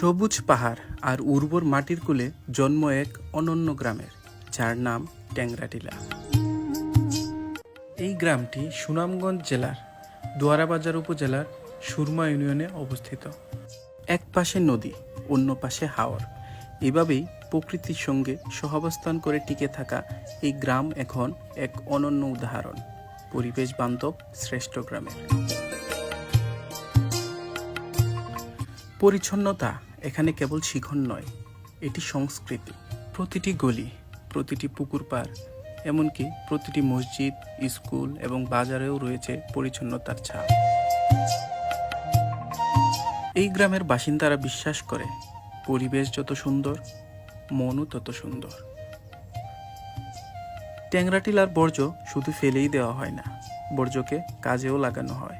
সবুজ পাহাড় আর উর্বর মাটির কুলে জন্ম এক অনন্য গ্রামের, যার নাম ট্যাংরাটিলা। এই গ্রামটি সুনামগঞ্জ জেলার দোয়ারাবাজার উপজেলার সুরমা ইউনিয়নে অবস্থিত। এক পাশে নদী, অন্য পাশে হাওর। এভাবেই প্রকৃতির সঙ্গে সহাবস্থান করে টিকে থাকা এই গ্রাম এখন এক অনন্য উদাহরণ, পরিবেশ বান্ধব শ্রেষ্ঠ গ্রামের। পরিচ্ছন্নতা এখানে কেবল শিখন নয়, এটি সংস্কৃতি। প্রতিটি গলি, প্রতিটি পুকুর পাড় এমনকি প্রতিটি মসজিদ, স্কুল এবং বাজারেও রয়েছে পরিচ্ছন্নতার ছাপ। এই গ্রামের বাসিন্দারা বিশ্বাস করে, পরিবেশ যত সুন্দর, মনও তত সুন্দর। ট্যাংরাটিলার বর্জ্য শুধু ফেলেই দেওয়া হয় না, বর্জ্যকে কাজেও লাগানো হয়।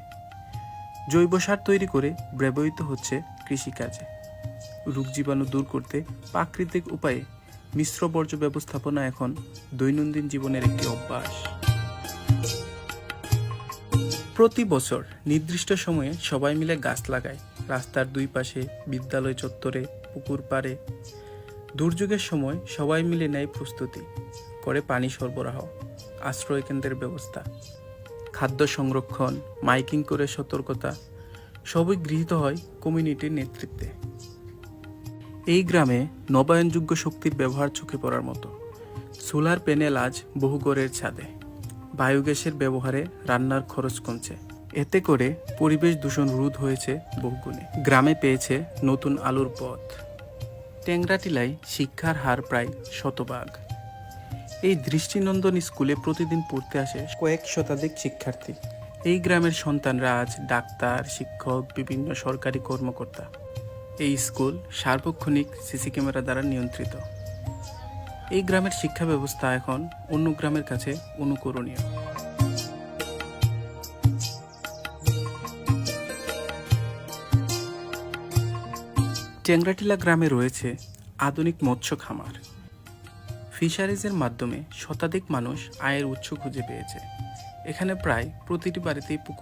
জৈব সার তৈরি করে ব্যবহৃত হচ্ছে কৃষিকাজে। রোগ জীবাণু দূর করতে প্রাকৃতিক উপায়ে মিশ্র বর্জ্য ব্যবস্থাপনা এখন দৈনন্দিন জীবনের একটি অভ্যাস। প্রতি বছর নির্দিষ্ট সময়ে সবাই মিলে গাছ লাগায়। রাস্তার দুই পাশে বিদ্যালয় চত্বরে, পুকুর পাড়ে। দুর্যোগের সময় সবাই মিলে নেয় প্রস্তুতি, করে পানি সরবরাহ, আশ্রয় কেন্দ্রের ব্যবস্থা। খাদ্য সংরক্ষণ, মাইকিং করে সতর্কতা, সবই গৃহীত হয় কমিউনিটির নেতৃত্বে। এই গ্রামে নবায়নযোগ্য শক্তির ব্যবহার চোখে পড়ার মতো। সোলার প্যানেল আজ বহু ঘরের ছাদে। বায়োগ্যাসের ব্যবহারে রান্নার খরচ কমছে। এতে করে পরিবেশ দূষণ রোধ হয়েছে বহুগুণে। গ্রামে পেয়েছে নতুন আলুর পথ। ট্যাংরাটিলায় শিক্ষার হার প্রায় শতভাগ। এই দৃষ্টিনন্দন স্কুলে প্রতিদিন পড়তে আসে কয়েক শতাধিক শিক্ষার্থী। এই গ্রামের সন্তানরা আজ ডাক্তার, শিক্ষক, বিভিন্ন সরকারি কর্মকর্তা। এই স্কুল সার্বক্ষণিক সিসি ক্যামেরা দ্বারা নিয়ন্ত্রিত। এই গ্রামের শিক্ষা ব্যবস্থা এখন অন্য গ্রামের কাছে অনুকরণীয়। টেংরাটিলা গ্রামে রয়েছে আধুনিক মৎস্য খামার। ফিশারিজের মাধ্যমে শতাধিক মানুষ আয়ের উৎস খুঁজে পেয়েছে। এখানে প্রায় প্রতিটি বাড়িতেই পুকুর